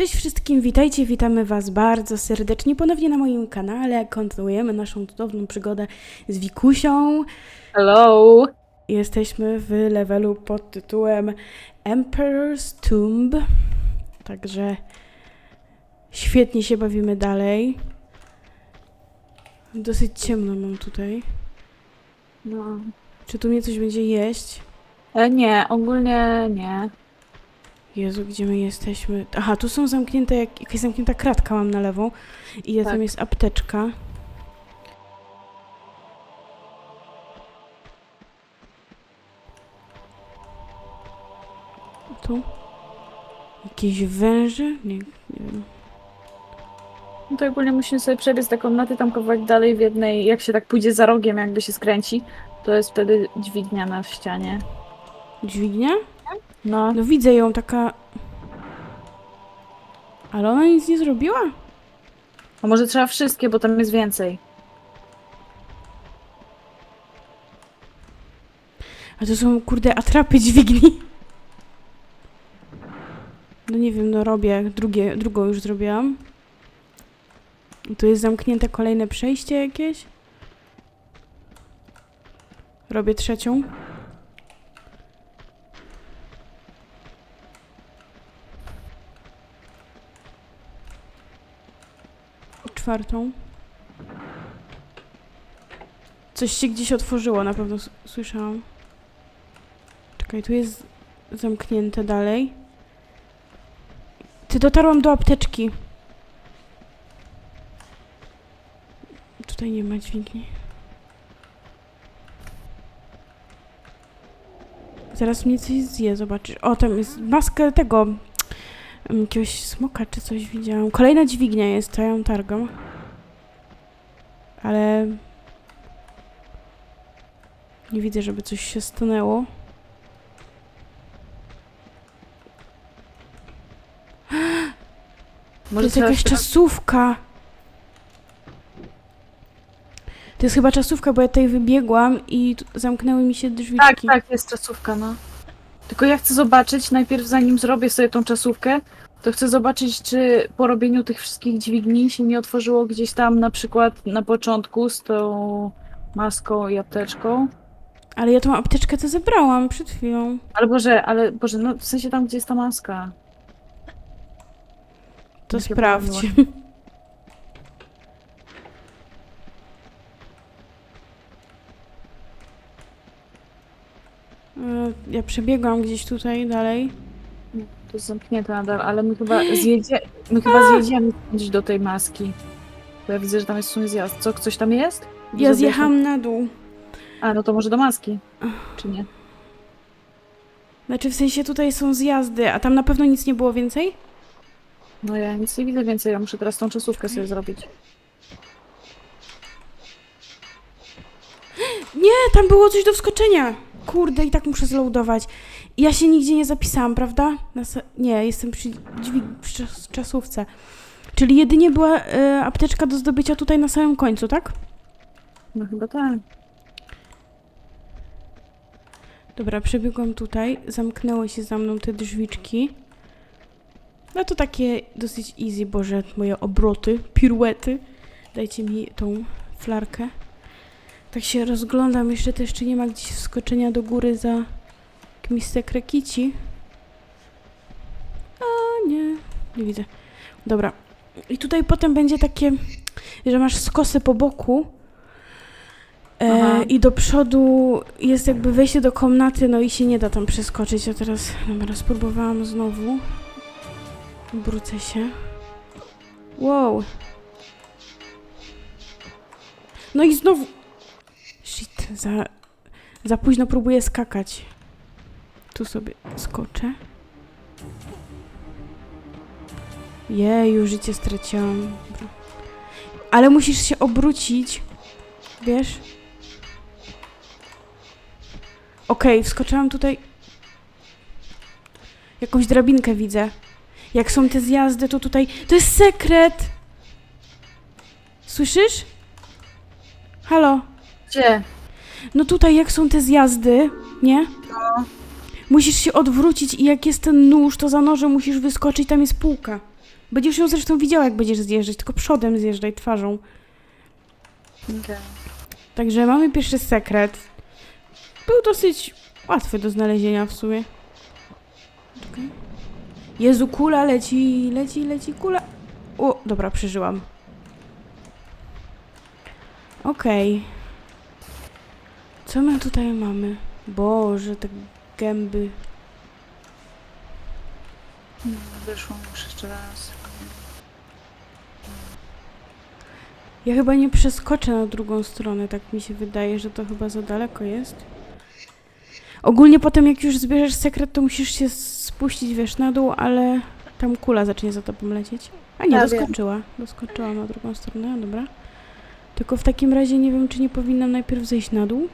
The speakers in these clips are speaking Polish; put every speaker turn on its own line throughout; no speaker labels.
Cześć wszystkim, witajcie, witamy Was bardzo serdecznie ponownie na moim kanale. Kontynuujemy naszą cudowną przygodę z Wikusią.
Hello!
Jesteśmy w levelu pod tytułem Emperor's Tomb. Także świetnie się bawimy dalej. Dosyć ciemno mam tutaj.
No.
Czy tu mnie coś będzie jeść?
E, nie, ogólnie nie.
Jezu, gdzie my jesteśmy? Aha, tu są zamknięte, jak, jakaś zamknięta kratka mam na lewą. I tam
Tak.
jest apteczka. Tu? Jakieś węże? Nie, nie wiem.
No to ogólnie musimy sobie przebiec te komnaty tam kawałek dalej w jednej, jak się tak pójdzie za rogiem, jakby się skręci, to jest wtedy dźwignia na ścianie.
Dźwignia?
No,
No widzę ją, taka... Ale ona nic nie zrobiła?
a może trzeba wszystkie, bo tam jest więcej.
A to są, kurde, atrapy dźwigni. No nie wiem, no robię. Drugie, drugą już zrobiłam. I Tu jest zamknięte kolejne przejście jakieś. Robię trzecią. Czwartą. Coś się gdzieś otworzyło, na pewno słyszałam. Czekaj, tu jest zamknięte dalej. Ty dotarłam do apteczki. Tutaj nie ma dźwigni. Zaraz mnie coś zje, zobaczysz. O, tam jest maska tego. Jakiegoś smoka czy coś widziałam. Kolejna dźwignia jest, to ja ją targam. Ale... Nie widzę, żeby coś się stanęło. To jest jakaś czasówka. To jest chyba czasówka, bo ja tutaj wybiegłam i zamknęły mi się drzwiczki.
Tak, tak, jest czasówka, no. Tylko ja chcę zobaczyć, najpierw zanim zrobię sobie tą czasówkę, to chcę zobaczyć, czy po robieniu tych wszystkich dźwigni się nie otworzyło gdzieś tam na przykład na początku z tą maską i apteczką.
Ale ja tą apteczkę to zebrałam przed chwilą.
Ale Boże, ale Boże, no w sensie tam, gdzie jest ta maska.
To
się
sprawdź. Ja przebiegłam gdzieś tutaj dalej.
To jest zamknięte nadal, ale my chyba zjedzie, my chyba zjedziemy gdzieś do tej maski. Bo ja widzę, że tam jest w sumie zjazd. Co, coś tam jest?
Ja zjechałam na dół.
A, no to może do maski. Czy nie?
Znaczy w sensie tutaj są zjazdy, a tam na pewno nic nie było więcej?
No ja nic nie widzę więcej, ja muszę teraz tą czasówkę sobie zrobić.
Nie, tam było coś do wskoczenia. Kurde, i tak muszę zloadować. Ja się nigdzie nie zapisałam, prawda? Nie, jestem przy dźwig przy czas czasówce. Czyli jedynie była e, apteczka do zdobycia tutaj na samym końcu, tak?
No chyba tak.
Dobra, przebiegłam tutaj, zamknęły się za mną te drzwiczki. No to takie dosyć easy, boże, moje obroty, piruety. Dajcie mi tą flarkę. Tak się rozglądam, jeszcze też czy nie ma gdzieś wskoczenia do góry za jakimiś sekrekici. A nie, nie widzę. Dobra. I tutaj potem będzie takie, że masz skosy po boku. E. I do przodu jest jakby wejście do komnaty, no i się nie da tam przeskoczyć. Ja teraz, dobra, spróbowałam znowu. Obrócę się. Wow. No i znowu. Za, za późno próbuję skakać. Tu sobie skoczę. Jeju, życie straciłam. Ale musisz się obrócić. Wiesz? Okej, wskoczyłam tutaj. Jakąś drabinkę widzę. Jak są te zjazdy, to tutaj. To jest sekret! Słyszysz? Halo?
Gdzie?
No tutaj, jak są te zjazdy, nie? Musisz się odwrócić i jak jest ten nóż, to za nożem musisz wyskoczyć, tam jest półka. Będziesz ją zresztą widziała, jak będziesz zjeżdżać, tylko przodem zjeżdżaj twarzą.
Okej.
Także mamy pierwszy sekret. Był dosyć łatwy do znalezienia w sumie. Czekaj. Jezu, kula leci, leci, leci, kula. O, dobra, przeżyłam. Okej. Co my tutaj mamy? Boże, te gęby.
Wyszło już jeszcze raz.
Ja chyba nie przeskoczę na drugą stronę, tak mi się wydaje, że to chyba za daleko jest. Ogólnie potem jak już zbierzesz sekret, to musisz się spuścić, wiesz, na dół, ale tam kula zacznie za tobą lecieć. A nie,
Ja wiem.
doskoczyła. Doskoczyła na drugą stronę, dobra. Tylko w takim razie nie wiem, czy nie powinnam najpierw zejść na dół.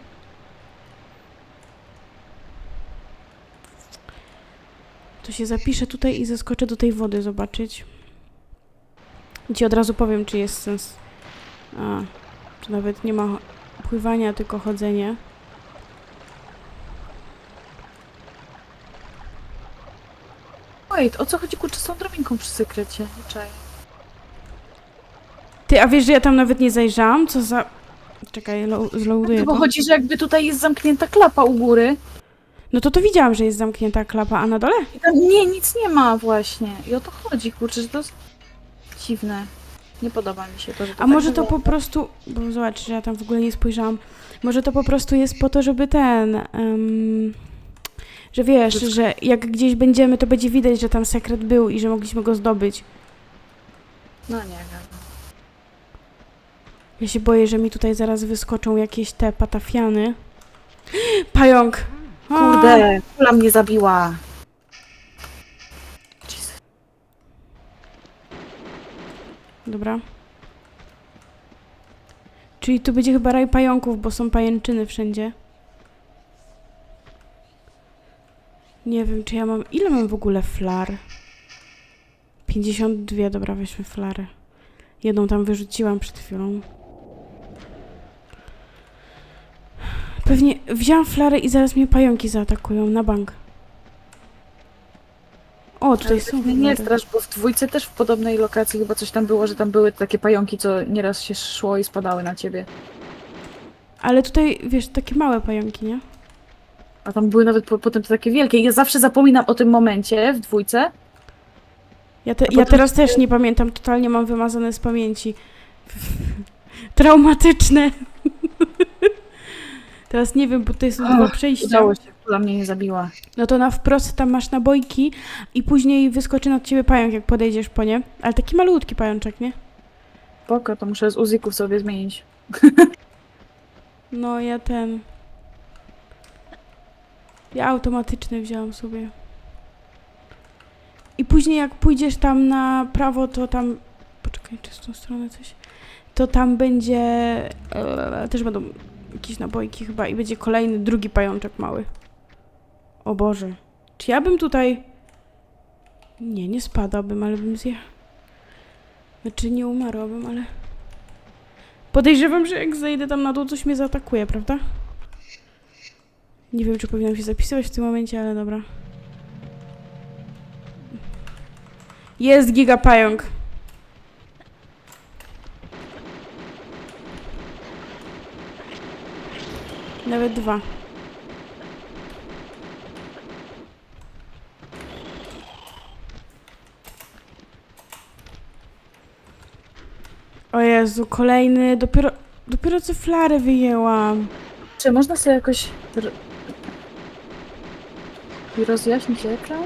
To się zapiszę tutaj i zeskoczę do tej wody zobaczyć. I ci od razu powiem, czy jest sens. A, czy nawet nie ma pływania, tylko chodzenia.
Wait, o co chodzi kurczę z tą drabinką przy sekrecie? Nie czaję.
Ty, a wiesz, że ja tam nawet nie zajrzałam? Co za... Czekaj, lo- zloaduję
Bo
to.
chodzi, że jakby tutaj jest zamknięta klapa u góry.
No to to widziałam, że jest zamknięta klapa, a na dole?
I tam nie, nic nie ma właśnie. I o to chodzi, kurczę, że to jest dziwne. Nie podoba mi się to, że to
A
tak
może to
wygląda.
po prostu... Bo zobacz, że ja tam w ogóle nie spojrzałam. Może to po prostu jest po to, żeby ten... em, że wiesz, że jak gdzieś będziemy, to będzie widać, że tam sekret był i że mogliśmy go zdobyć.
No nie wiem.
Ja się boję, że mi tutaj zaraz wyskoczą jakieś te patafiany. Pająk!
Kurde, kula mnie zabiła. Jezus.
Dobra. Czyli tu będzie chyba raj pająków, bo są pajęczyny wszędzie. Nie wiem, czy ja mam... Ile mam w ogóle flar? 52, dobra, weźmy flarę. Jedną tam wyrzuciłam przed chwilą. Pewnie wziąłam flarę i zaraz mnie pająki zaatakują na bank. O, tutaj są
mnie nie
flary.
strasz, bo w dwójce też w podobnej lokacji chyba coś tam było, że tam były takie pająki, co nieraz się szło i spadały na ciebie.
Ale tutaj, wiesz, takie małe pająki, nie?
A tam były nawet po, potem te takie wielkie. I ja zawsze zapominam o tym momencie w dwójce.
Ja, te, ja
potem-
teraz też nie pamiętam, totalnie mam wymazane z pamięci. Traumatyczne. teraz nie wiem, bo to są dwa przejścia.
Udało się, kula mnie nie zabiła.
No to na wprost tam masz nabojki i później wyskoczy nad ciebie pająk, jak podejdziesz po nie. Ale taki malutki pajączek, nie?
Spoko, to muszę z uzików sobie zmienić.
No ja ten... Ja automatyczny wziąłam sobie. I później jak pójdziesz tam na prawo, to tam... Poczekaj, czy z tą stronę coś... To tam będzie... E, też będą jakieś nabojki chyba i będzie kolejny, drugi pajączek mały. O Boże. Czy ja bym tutaj... Nie, nie spadałbym, ale bym zje... Znaczy nie umarłabym, ale... Podejrzewam, że jak zejdę tam na dół, coś mnie zaatakuje, prawda? Nie wiem, czy powinnam się zapisywać w tym momencie, ale dobra. Jest gigapająk. Nawet dwa. O Jezu, kolejny. Dopiero, dopiero co flarę wyjęłam.
Czy można sobie jakoś... r- rozjaśnić ekran?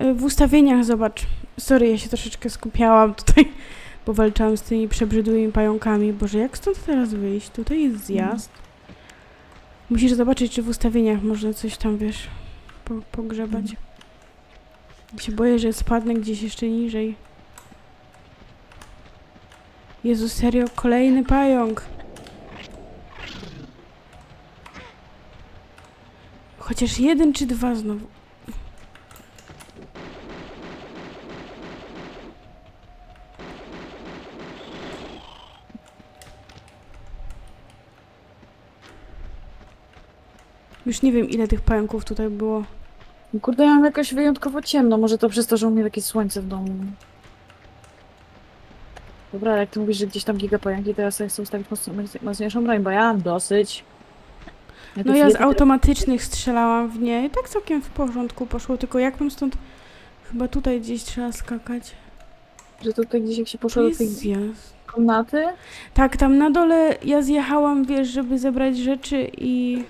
Y, W ustawieniach zobacz. Sorry, ja się troszeczkę skupiałam tutaj, bo walczyłam z tymi przebrzydłymi pająkami. Boże, jak stąd teraz wyjść? Tutaj jest zjazd. Musisz zobaczyć, czy w ustawieniach można coś tam, wiesz, po, pogrzebać. Się boję, że spadnę gdzieś jeszcze niżej. Jezu, serio? Kolejny pająk. Chociaż jeden czy dwa znowu. Nie wiem, ile tych pająków tutaj było.
Kurde, ja mam jakoś wyjątkowo ciemno. Może to przez to, że u mnie takie słońce w domu. Dobra, ale jak ty mówisz, że gdzieś tam gigapająki, to ja sobie chcę ustawić mocno, mocniejszą broń, bo ja mam dosyć.
No
tu
ja z automatycznych strzelałam w nie i tak całkiem w porządku poszło, tylko jak mam stąd... Chyba tutaj gdzieś trzeba skakać.
Że tutaj gdzieś jak się poszło do tej
zjazd.
komnaty,
Tak, tam na dole ja zjechałam, wiesz, żeby zebrać rzeczy i...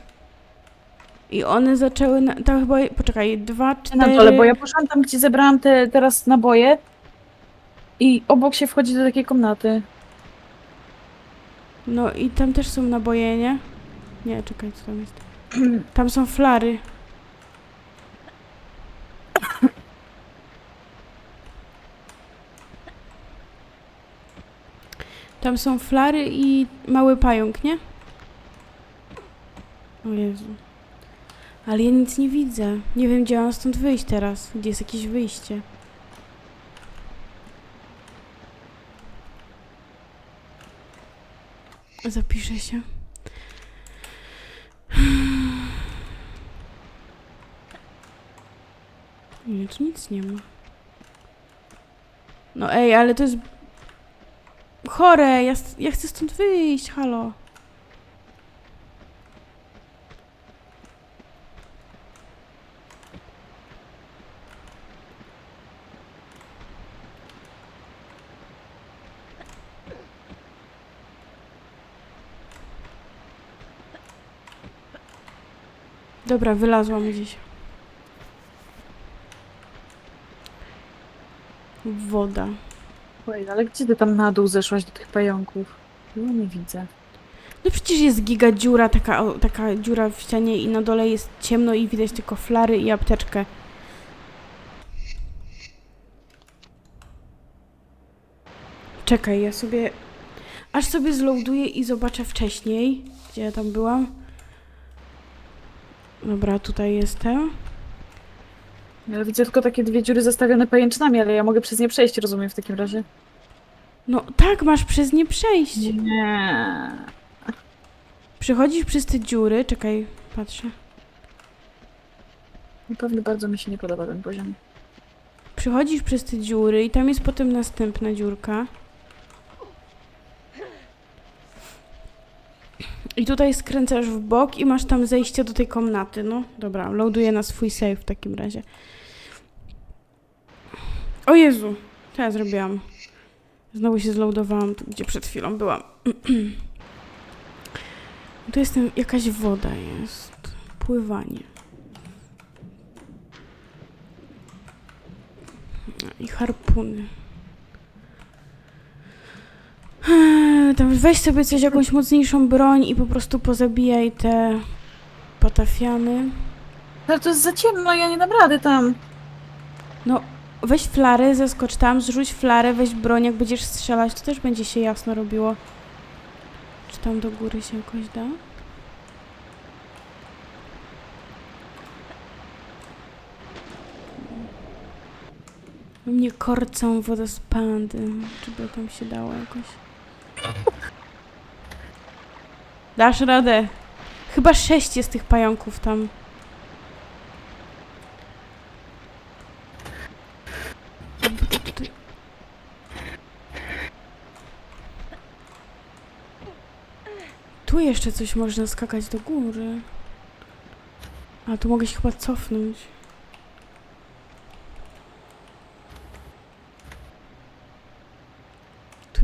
I one zaczęły, na, tam chyba, poczekaj, dwa, cztery...
na dole, bo ja poszłam tam, gdzie zebrałam te teraz naboje i obok się wchodzi do takiej komnaty.
No i tam też są naboje, nie? Nie, czekaj, co tam jest? Tam są flary. Tam są flary i mały pająk, nie? O Jezu. Ale ja nic nie widzę. Nie wiem, gdzie mam stąd wyjść teraz. Gdzie jest jakieś wyjście. Zapiszę się. Nie, tu nic nie ma. No ej, ale to jest... Chore, ja, ja chcę stąd wyjść, halo. Dobra, wylazłam gdzieś. Woda.
Oj, ale gdzie ty tam na dół zeszłaś do tych pająków? No nie widzę.
No przecież jest giga dziura, taka, o, taka dziura w ścianie i na dole jest ciemno i widać tylko flary i apteczkę. Czekaj, ja sobie... Aż sobie zloaduję i zobaczę wcześniej, gdzie ja tam byłam. Dobra, tutaj jestem.
Ja widzę tylko takie dwie dziury zastawione pajęczynami, ale ja mogę przez nie przejść, rozumiem w takim razie.
No tak, masz przez nie przejść.
Nie.
Przechodzisz przez te dziury, czekaj, patrzę.
Pewnie bardzo mi się nie podoba ten poziom.
Przechodzisz przez te dziury i tam jest potem następna dziurka. I tutaj skręcasz w bok i masz tam zejście do tej komnaty. No, dobra, loaduję na swój save w takim razie. O Jezu, co ja zrobiłam? Znowu się zloadowałam, tu, gdzie przed chwilą byłam. tu jest jakaś woda jest. Pływanie. I harpuny. Eee, Tam weź sobie coś, jakąś mocniejszą broń i po prostu pozabijaj te patafiany.
Ale to jest za ciemno, ja nie dam rady tam.
Weź flarę, zeskocz tam, zrzuć flarę, weź broń, jak będziesz strzelać, to też będzie się jasno robiło. Czy tam do góry się jakoś da? Mnie korcą wodospady. Czy by tam się dało jakoś? Dasz radę. Chyba sześć jest tych pająków tam. Tu jeszcze coś można skakać do góry. A tu mogę się chyba cofnąć.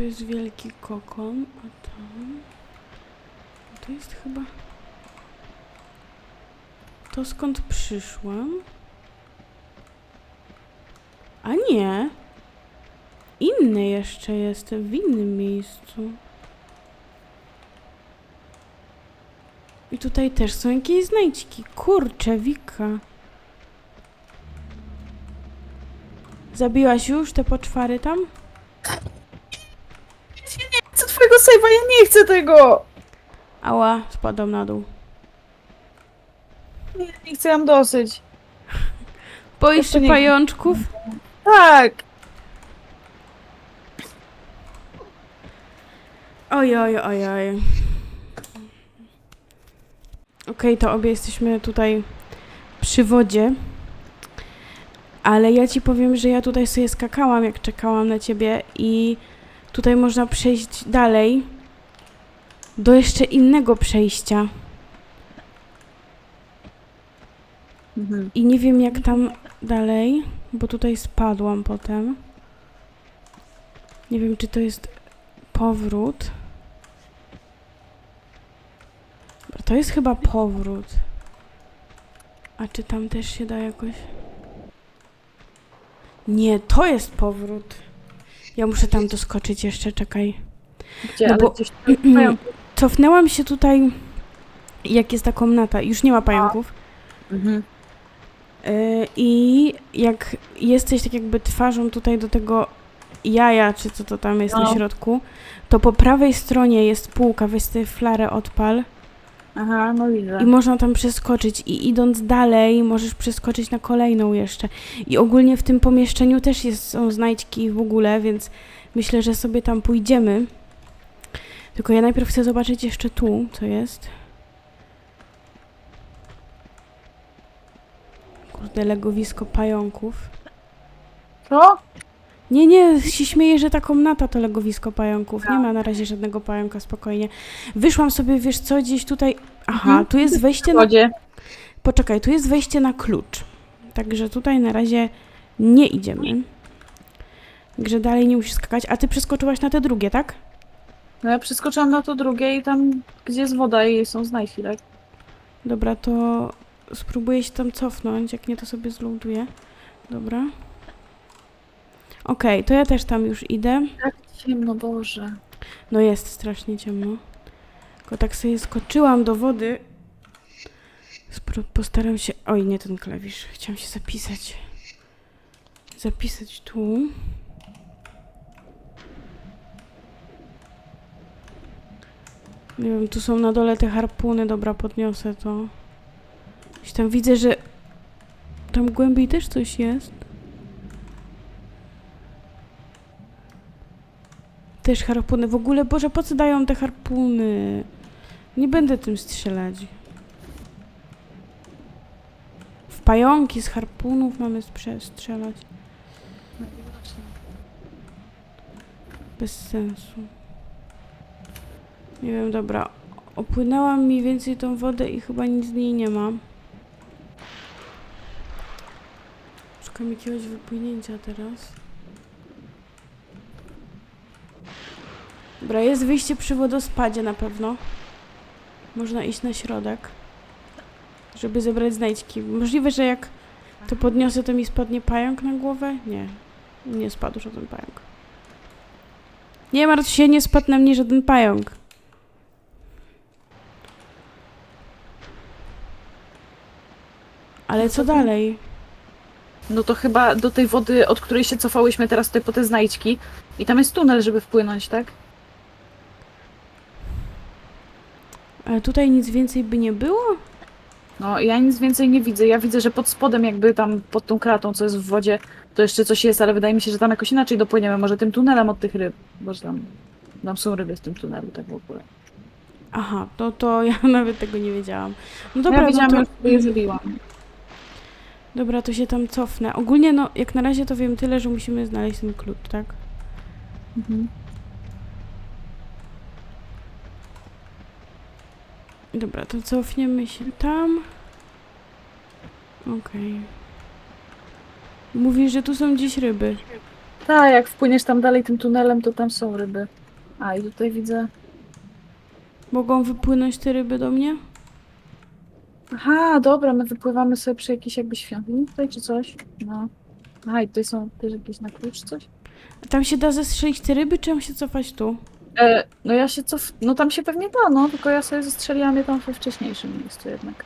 Tu jest wielki kokon, a tam... To jest chyba... To skąd przyszłam? A nie. Inny jeszcze jestem, w innym miejscu. I tutaj też są jakieś znajdźki. Kurczę, Wika. Zabiłaś już te poczwary tam?
Save'a, ja nie chcę tego!
Ała, spadam na dół.
Nie, nie chcę, mam dosyć.
Boisz się
nie-
pajączków?
Tak!
Oj, oj, oj, oj. Okej, to obie jesteśmy tutaj przy wodzie. Ale ja ci powiem, że ja tutaj sobie skakałam, jak czekałam na ciebie, i tutaj można przejść dalej do jeszcze innego przejścia.
Mhm.
I nie wiem, jak tam dalej, bo tutaj spadłam potem. Nie wiem, czy to jest powrót. To jest chyba powrót. A czy tam też się da jakoś. Nie, to jest powrót. Ja muszę tam doskoczyć jeszcze, czekaj.
Gdzie,
No
ale
bo-
gdzieś tutaj mają...
Cofnęłam się tutaj, jak jest ta komnata. Już nie ma pająków.
Mhm.
Yy, I jak jesteś tak jakby twarzą tutaj do tego jaja, czy co to tam jest na
No.
środku, to po prawej stronie jest półka, weź sobie flarę odpal
Aha, no widzę.
i można tam przeskoczyć i idąc dalej możesz przeskoczyć na kolejną jeszcze. I ogólnie w tym pomieszczeniu też jest, są znajdźki w ogóle, więc myślę, że sobie tam pójdziemy. Tylko ja najpierw chcę zobaczyć jeszcze tu, co jest. Kurde, legowisko pająków.
Co?
Nie, nie, się śmieję, że ta komnata to legowisko pająków. Nie ma na razie żadnego pająka, spokojnie. Wyszłam sobie, wiesz co, gdzieś tutaj... Aha,
Mhm.
tu jest wejście na...
wodzie.
Poczekaj, tu jest wejście na klucz. Także tutaj na razie nie idziemy. Także dalej nie musisz skakać. A ty przeskoczyłaś na te drugie, tak?
No ja przeskoczyłam na to drugie i tam, gdzie jest woda i są znajdźki, tak?
Dobra, to spróbuję się tam cofnąć. Jak nie, to sobie zloaduję. Dobra. Okej, to ja też tam już idę.
Tak ciemno, Boże.
No jest strasznie ciemno. Tylko tak sobie skoczyłam do wody. Spro- postaram się. Oj, nie ten klawisz. Chciałam się zapisać. Zapisać tu. Nie wiem, tu są na dole te harpuny. Dobra, podniosę to. Gdzieś tam widzę, że tam głębiej też coś jest. Też harpuny. W ogóle, Boże, po co dają te harpuny? Nie będę tym strzelać. W pająki z harpunów mamy strzelać. Bez sensu. Nie wiem, dobra. Opłynęłam mniej więcej tą wodę i chyba nic z niej nie mam. Szukam jakiegoś wypłynięcia teraz. Dobra, jest wyjście przy wodospadzie na pewno. Można iść na środek, żeby zebrać znajdźki. Możliwe, że jak to podniosę, to mi spadnie pająk na głowę? Nie, nie spadł żaden pająk. Nie martw się, nie spadł na mnie żaden pająk. Ale co dalej?
No to chyba do tej wody, od której się cofałyśmy teraz tutaj po te znajdźki. I tam jest tunel, żeby wpłynąć, tak?
Ale tutaj nic więcej by nie było?
No ja nic więcej nie widzę. Ja widzę, że pod spodem jakby tam pod tą kratą, co jest w wodzie, to jeszcze coś jest, ale wydaje mi się, że tam jakoś inaczej dopłyniemy. Może tym tunelem od tych ryb. Bo że tam, tam są ryby w tym tunelu, tak w ogóle.
Aha, to, to ja nawet tego nie wiedziałam. No
Dobra,
dobra,
ja widziałam,
no
już
to,
je zabiłam.
dobra, to się tam cofnę. Ogólnie, no, jak na razie to wiem tyle, że musimy znaleźć ten klucz, tak?
Mhm.
Dobra, to cofniemy się tam. Okej. Mówisz, że tu są gdzieś ryby.
Tak, jak wpłyniesz tam dalej tym tunelem, to tam są ryby. A i tutaj widzę.
Mogą wypłynąć te ryby do mnie?
Aha, dobra, my wypływamy sobie przy jakiejś jakby świątyni tutaj czy coś. No. Aha, i tutaj są też jakieś na klucz coś.
A tam się da zestrzelić te ryby, czy mam się cofać tu?
E, no ja się cof... No tam się pewnie da, no, tylko ja sobie zestrzeliłam je tam we wcześniejszym miejscu jednak.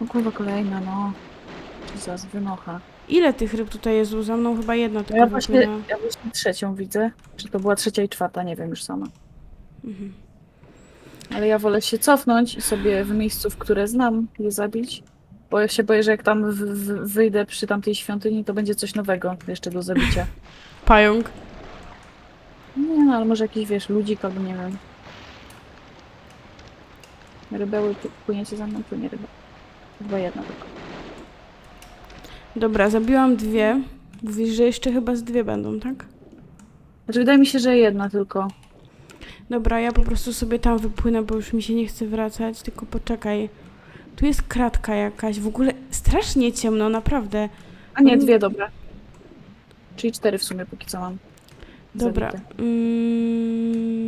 No kurwa, kolejna, no. Zaraz wynocha.
Ile tych ryb tutaj jest? Za mną chyba jedna tylko
ja właśnie,
wypłynęła.
ja właśnie trzecią widzę. Czy to była trzecia i czwarta, nie wiem już sama.
Mhm.
Ale ja wolę się cofnąć i sobie w miejscu, w które znam, je zabić. Bo ja się boję, że jak tam w, w, wyjdę przy tamtej świątyni, to będzie coś nowego jeszcze do zabicia.
Pająk.
Nie no, ale może jakiś, wiesz, ludzik albo nie wiem. Rybeły, pły- płyniecie za mną, płynie ryba. Chyba jedna tylko.
Dobra, zabiłam dwie. Mówisz, że jeszcze chyba z dwie będą, tak?
Znaczy wydaje mi się, że jedna tylko.
Dobra, ja po prostu sobie tam wypłynę, bo już mi się nie chce wracać, tylko poczekaj. Tu jest kratka jakaś, w ogóle strasznie ciemno, naprawdę.
A nie, dwie, dobra. Czyli cztery w sumie póki co mam.
Dobra. Mm,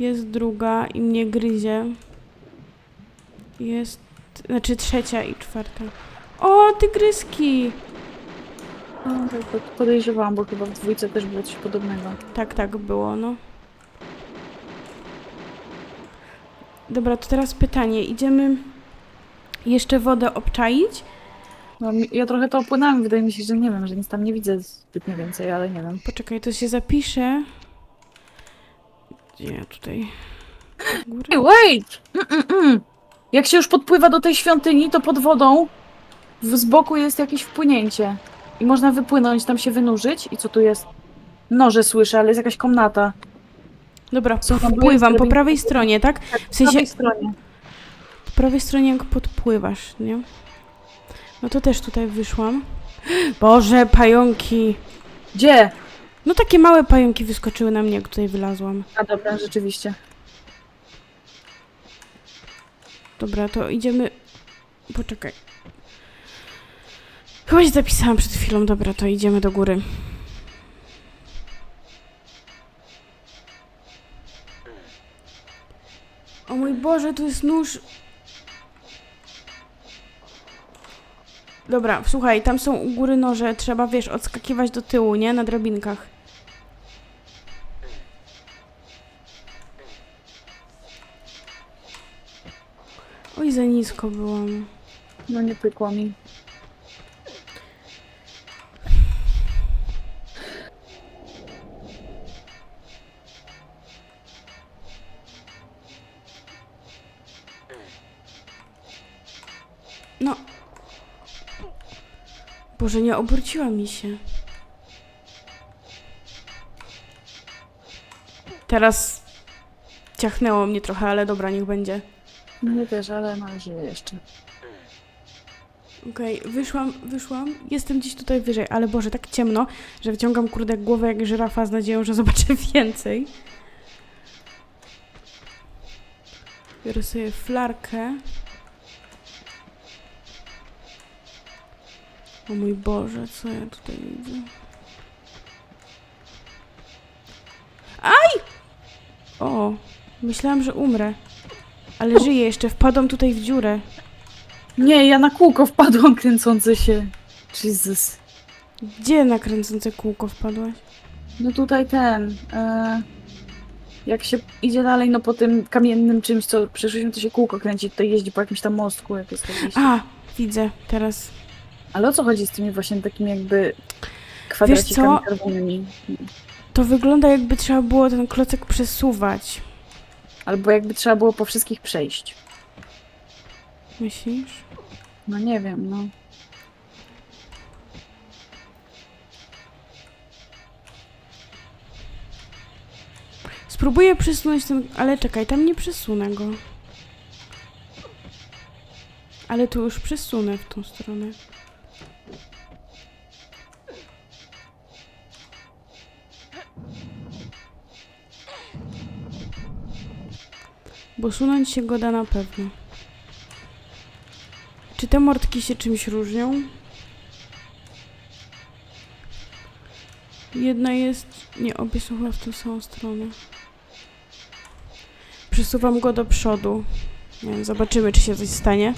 jest druga i mnie gryzie. Jest, znaczy trzecia i czwarta. O, tygryski!
No, tak pod- podejrzewałam, bo chyba w dwójce też było coś podobnego.
Tak, tak było, no. Dobra, to teraz pytanie. Idziemy jeszcze wodę obczaić?
No, ja trochę to opłynęłam, wydaje mi się, że nie wiem, że nic tam nie widzę zbytnio więcej, ale nie wiem.
Poczekaj, to się zapisze. Gdzie ja tutaj? Góra?
Hey, wait! Mm, mm, mm. Jak się już podpływa do tej świątyni, to pod wodą w, z boku jest jakieś wpłynięcie. I można wypłynąć, tam się wynurzyć. I co tu jest? Noże słyszę, ale jest jakaś komnata.
Dobra,
Są tam
wpływam po prawej stronie, tak? W
Po
sensie
prawej stronie.
po prawej stronie jak podpływasz, nie? No to też tutaj wyszłam. Boże, pająki!
Gdzie?
No takie małe pająki wyskoczyły na mnie, jak tutaj wylazłam.
A dobra, rzeczywiście.
Dobra, to idziemy... Poczekaj. Chyba się zapisałam przed chwilą. Dobra, to idziemy do góry. O mój Boże, tu jest nóż. Dobra, słuchaj, tam są u góry noże. Trzeba, wiesz, odskakiwać do tyłu, nie? Na drabinkach. Oj, za nisko byłam.
No nie pykło mi.
Boże, nie obróciła mi się. Teraz ciachnęło mnie trochę, ale dobra, niech będzie.
No nie też, ale no żyję jeszcze.
Okej, wyszłam, wyszłam. Jestem gdzieś tutaj wyżej, ale Boże, tak ciemno, że wyciągam kurde głowę jak żyrafa z nadzieją, że zobaczę więcej. Biorę sobie flarkę. O mój Boże, co ja tutaj widzę? Aj! O, myślałam, że umrę. Ale żyję jeszcze, wpadłam tutaj w dziurę.
Nie, ja na kółko wpadłam kręcące się. Jesus.
Gdzie na kręcące kółko wpadłaś?
No tutaj ten. E, jak się idzie dalej, no po tym kamiennym czymś, co przeszliśmy, to się kółko kręci. Tutaj jeździ po jakimś tam mostku, jak jest jakieś.
A, widzę teraz.
Ale o co chodzi z tymi właśnie takimi jakby kwadracikami
co?
czerwonymi?
To wygląda jakby trzeba było ten klocek przesuwać.
Albo jakby trzeba było po wszystkich przejść.
Myślisz?
No nie wiem, no.
Spróbuję przesunąć ten... Ale czekaj, tam nie przesunę go. Ale tu już przesunę w tą stronę. Bo sunąć się go da na pewno. Czy te mordki się czymś różnią? Jedna jest... Nie, obie są w tą samą stronę. Przesuwam go do przodu. Nie wiem, zobaczymy, czy się coś stanie.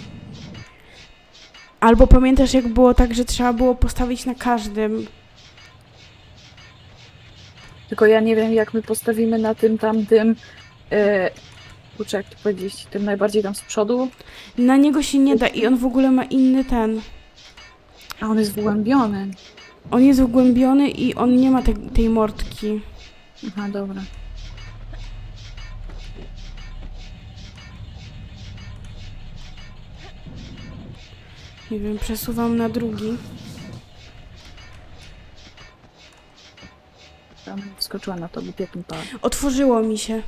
Albo pamiętasz, jak było tak, że trzeba było postawić na każdym.
Tylko ja nie wiem, jak my postawimy na tym tamtym. E, kurczę, jak to powiedzieć, tym najbardziej tam z przodu.
Na niego się nie da i on w ogóle ma inny ten.
A on jest wgłębiony.
On jest wgłębiony i on nie ma te, tej mordki.
Aha, dobra.
Nie wiem, przesuwam na drugi.
Tam wskoczyła na to, bo pieknie pała.
Otworzyło mi się.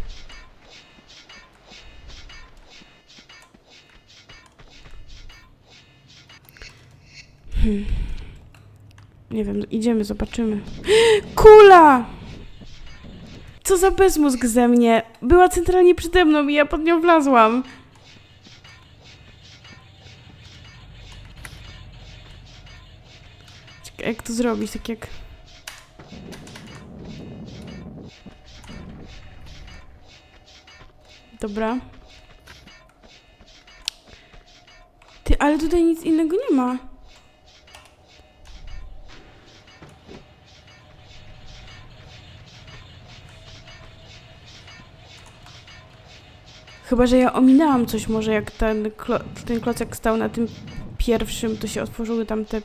Nie wiem, idziemy, zobaczymy. Kula! Co za bezmózg ze mnie. Była centralnie przede mną i ja pod nią wlazłam. Czekaj, jak to zrobić, tak jak... Dobra. Ty, ale tutaj nic innego nie ma. Chyba, że ja ominęłam coś może, jak ten, klo ten klocek stał na tym pierwszym, to się otworzyły tam te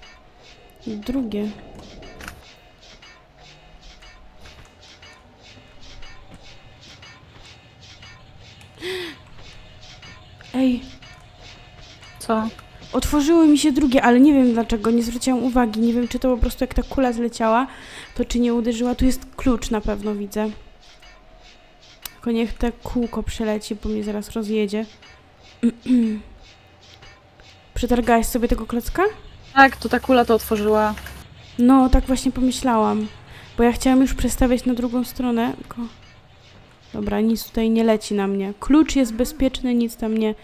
drugie. Ej,
Co?
otworzyły mi się drugie, ale nie wiem dlaczego, nie zwróciłam uwagi. Nie wiem, czy to po prostu jak ta kula zleciała, to czy nie uderzyła. Tu jest klucz na pewno, widzę. Tylko niech te kółko przeleci, bo mnie zaraz rozjedzie. Przetargałaś sobie tego klocka?
Tak, to ta kula to otworzyła.
No, tak właśnie pomyślałam. Bo ja chciałam już przestawiać na drugą stronę, tylko... Dobra, nic tutaj nie leci na mnie. Klucz jest bezpieczny, nic tam nie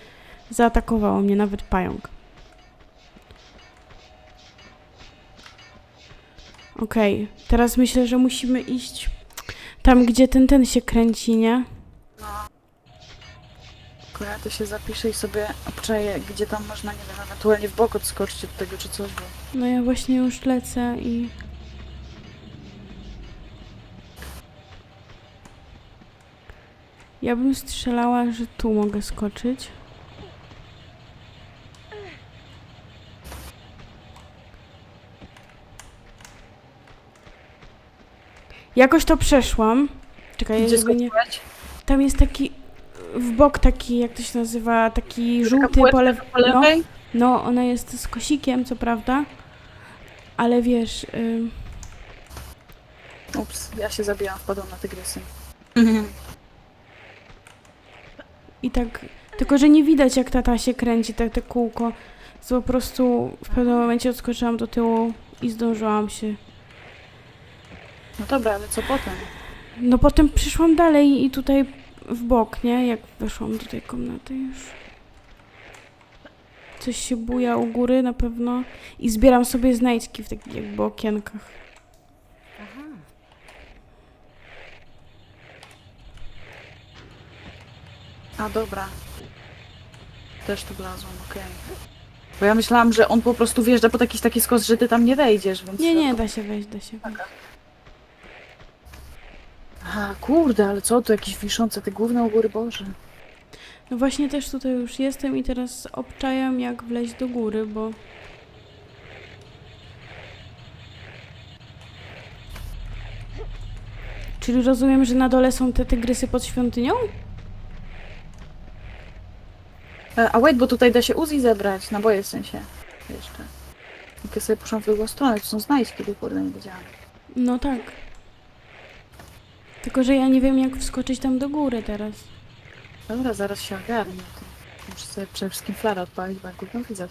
zaatakowało mnie, nawet pająk. Okej, teraz myślę, że musimy iść tam, gdzie ten, ten się kręci, nie?
Tylko ja to się zapiszę i sobie obczaję, gdzie tam można, nie wiem, ewentualnie w bok odskoczyć od tego czy coś, bo...
No ja właśnie już lecę i... Ja bym strzelała, że tu mogę skoczyć. Jakoś to przeszłam. Czekaj,
Gdzie
żeby nie... Tam jest taki w bok taki, jak to się nazywa, taki
Taka
żółty po, lew...
po lewej?
No, ona jest z kosikiem, co prawda. Ale wiesz, ym,
Ups, ja się zabijam, wpadłam na tygrysy.
i tak. Tylko, że nie widać, jak tata się kręci, tak te kółko. To po prostu w pewnym momencie odskoczyłam do tyłu i zdążyłam się.
No dobra, ale co potem?
No potem przyszłam dalej i tutaj w bok, nie? Jak weszłam do tej komnaty już. Coś się buja u góry na pewno. I zbieram sobie znajdźki w takich jakby okienkach.
A dobra. Też tu wlazłam, okej. Bo ja myślałam, że on po prostu wjeżdża pod jakiś taki skos, że ty tam nie wejdziesz, więc...
Nie, nie, da się wejść, da się wejść.
A kurde, ale co tu jakieś wiszące te główne u góry, Boże.
No właśnie też tutaj już jestem i teraz obczajam jak wleźć do góry, bo... Czyli rozumiem, że na dole są te tygrysy pod świątynią?
E, A wait, bo tutaj da się Uzi zebrać, naboje w sensie. Jeszcze. Jak ja sobie poszłam w drugą stronę, to są znajdźki, ty kurde nie wiedziałam.
No tak. Tylko, że ja nie wiem jak wskoczyć tam do góry teraz.
Dobra, zaraz się ogarnę. Muszę sobie przede wszystkim flarę odpalić, bo ja gówno widzę.